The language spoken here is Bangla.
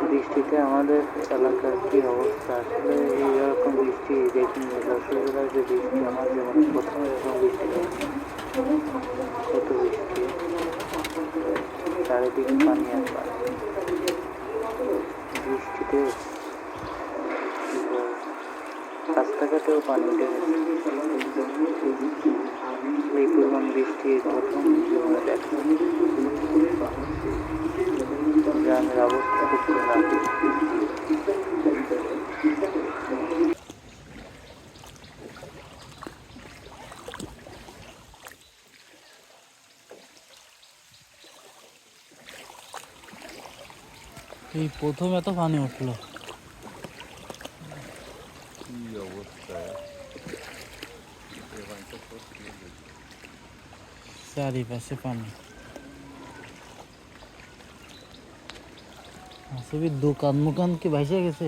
বৃষ্টিতে আমাদের এলাকার কি অবস্থা? আসলে এইরকম বৃষ্টি দেখিনি দর্শকরা যে বৃষ্টি আমার জীবনে প্রথম এরকম বৃষ্টি কত বৃষ্টি। চারিদিকে পানি পানি। বৃষ্টিতে রাস্তাঘাটেও পানি উঠে গেছে এই পরিমাণ বৃষ্টি প্রথম এই প্রথম এত পানি উঠলো কি অবস্থা এখানটা সত্যি চারিপাশে পানি আসলে দোকান মোকান কি ভাইসে গেছে